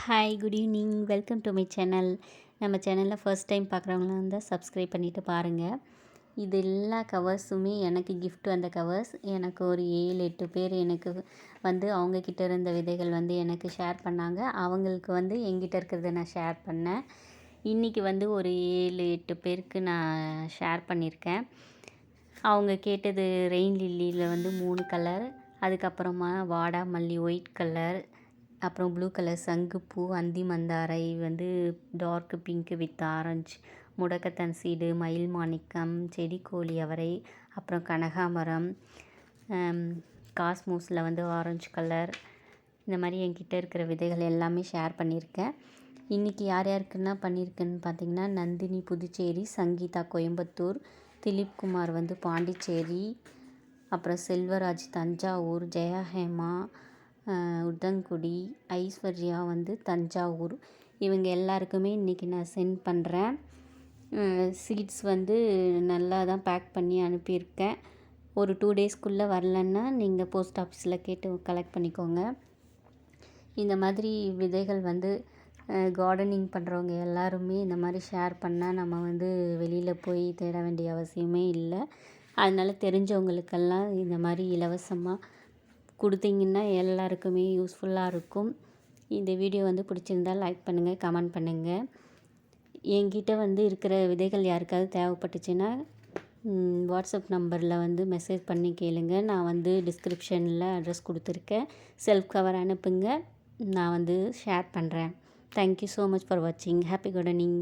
Hi good evening welcome to my channel நம்ம சேனலில் first time பார்க்குறவங்களாம் இருந்தால் சப்ஸ்கிரைப் பண்ணிவிட்டு பாருங்கள் இது எல்லா கவர்ஸுமே எனக்கு கிஃப்ட் வந்த கவர்ஸ் எனக்கு ஒரு ஏழு எட்டு பேர் எனக்கு வந்து அவங்கக்கிட்ட இருந்த விதைகள் வந்து எனக்கு ஷேர் பண்ணாங்க. அவங்களுக்கு வந்து எங்கிட்ட இருக்கிறத நான் ஷேர் பண்ணேன். இன்றைக்கி வந்து ஒரு ஏழு எட்டு பேருக்கு நான் ஷேர் பண்ணியிருக்கேன் அவங்க கேட்டது ரெயின் லில்லியில் வந்து மூணு கலர் அதுக்கப்புறமா வாடா மல்லி ஒயிட் கலர் அப்புறம் ப்ளூ கலர் சங்குப்பூ அந்தி மந்தாரை வந்து டார்க் பிங்க்கு வித் ஆரஞ்சு முடக்கத்தன் சீடு மயில் மாணிக்கம் செடி கோழி அவரை அப்புறம் கனகாமரம் காஸ்மோஸில் வந்து ஆரஞ்சு கலர் இந்த மாதிரி என்கிட்ட இருக்கிற விதைகள் எல்லாமே ஷேர் பண்ணியிருக்கேன். இன்றைக்கி யார் யாருக்குன்னா பண்ணியிருக்கேன்னு பார்த்தீங்கன்னா நந்தினி புதுச்சேரி சங்கீதா கோயம்புத்தூர் திலீப்குமார் வந்து பாண்டிச்சேரி அப்புறம் செல்வராஜ் தஞ்சாவூர் ஜெயா ஹேமா உத்தங்குடி ஐஸ்வர்யா வந்து தஞ்சாவூர். இவங்க எல்லாருக்குமே இன்றைக்கி நான் சென்ட் பண்ணுறேன் சீட்ஸ் வந்து நல்லா தான் பேக் பண்ணி அனுப்பியிருக்கேன். ஒரு டூ டேஸ்க்குள்ளே வரலன்னா நீங்கள் போஸ்ட் ஆஃபீஸில் கேட்டு கலெக்ட் பண்ணிக்கோங்க. இந்த மாதிரி விதைகள் வந்து கார்டனிங் பண்ணுறவங்க எல்லாருமே இந்த மாதிரி ஷேர் பண்ணால் நம்ம வந்து வெளியில் போய் தேட வேண்டிய அவசியமே இல்லை. அதனால் தெரிஞ்சவங்களுக்கெல்லாம் இந்த மாதிரி இலவசமாக கொடுத்தீங்கன்னா எல்லாருக்குமே யூஸ்ஃபுல்லாக இருக்கும். இந்த வீடியோ வந்து பிடிச்சிருந்தால் லைக் பண்ணுங்கள் கமெண்ட் பண்ணுங்கள் என்கிட்ட வந்து இருக்கிற விதைகள் யாருக்காவது தேவைப்பட்டுச்சுன்னா வாட்ஸ்அப் நம்பரில் வந்து மெசேஜ் பண்ணி கேளுங்க. நான் வந்து டிஸ்கிரிப்ஷனில் அட்ரஸ் கொடுத்துருக்கேன். செல்ஃப் கவர் அனுப்புங்க. நான் வந்து ஷேர் பண்ணுறேன் thank you so much for வாட்சிங் ஹாப்பி கார்டனிங்